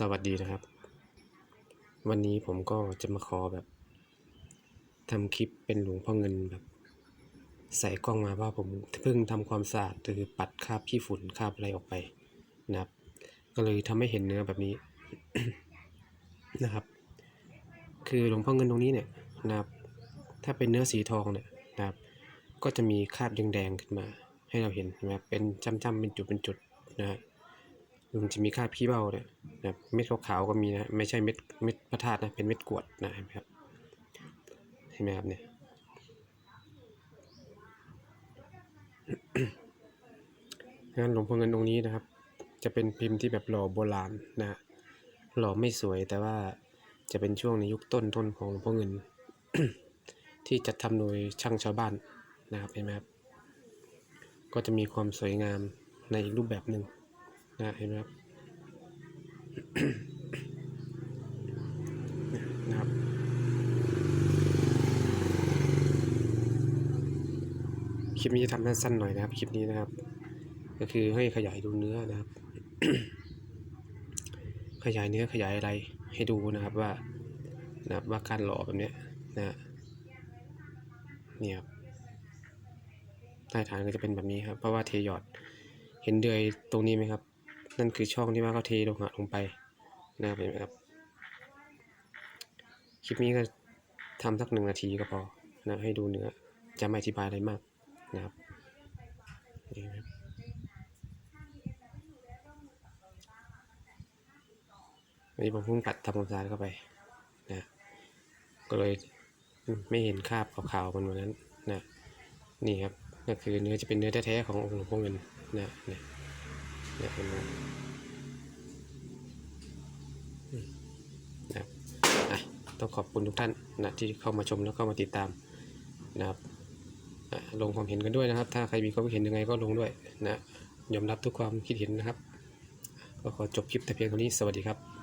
สวัสดีนะครับ วันนี้ผมก็จะมาขอแบบทำคลิปเป็นหลวงพ่อเงินแบบ ใส่กล้องมาว่าผมเพิ่งทำความสะอาดหรือปัดคราบขี้ฝุ่นคราบอะไรออกไปนะครับ ก็เลยทำให้เห็นเนื้อแบบนี้นะครับ คือหลวงพ่อเงินตรงนี้เนี่ยนะครับ ถ้าเป็นเนื้อสีทองเนี่ยนะครับ ก็จะมีคราบแดงๆขึ้นมา ให้เราเห็นนะครับเป็นจ้ำๆเป็นจุดเป็นจุดนะฮะ มันจะมีคราบขี้เบ้าเนี่ยนะเม็ดขาวๆก็มีนะไม่ใช่เม็ดเม็ดพระธาตุนะเป็นเม็ดกวดนะเห็นไหมครับเห็นไหมครับเนี่ยงานหลวงพ่อเงินองค์นี้นะครับ จะเป็นพิมพ์ที่แบบหล่อโบราณนะฮะหล่อไม่สวยแต่ว่าจะเป็นช่วงในยุคต้นต้นของหลวงพ่อเงิน ที่จัดทำโดยช่างชาวบ้านนะครับเห็นไหมครับก็จะมีความสวยงามในอีกรูปแบบหนึ่ง นะเห็นไหมครับนะครับคลิปนี้จะทำสั้นๆหน่อยนะครับคลิปนี้นะครับ ก็คือให้ขยายดูเนื้อนะครับ ขยายเนื้อขยายอะไรให้ดูนะครับว่านะครับว่าการหล่อแบบเนี้ยนะเนี่ยครับใต้ฐานก็จะเป็นแบบนี้ครับ เพราะว่าเทยอด เห็นเดือยตรงนี้ไหมครับ นั่นคือช่องที่ว่าเขาเทลงหะลงไปนะครับเห็นไหมครับ คลิปนี้ก็ทำสักหนึ่งนาทีก็พอนะให้ดูเนื้อจะไม่อธิบายอะไรมากนะครับนี่นะครับวันนี้ผมเพิ่งปัดทำความสะอาดเข้าไปนะก็เลยไม่เห็นคราบขาวๆมันวันนั้นนะนี่ครับก็คือเนื้อจะเป็นเนื้อแท้ๆขององค์หลวงพ่อเงินนะเนี่ย เนี่ยเห็นไหมนะครับอะต้องขอบคุณทุกท่านนะที่เข้ามาชมแล้วเข้ามาติดตามนะครับลงความเห็นกันด้วยนะครับ ถ้าใครมีความเห็นยังไงก็ลงด้วยนะยอมรับทุกความคิดเห็นนะครับ ก็ขอจบคลิปแต่เพียงเท่านี้สวัสดีครับ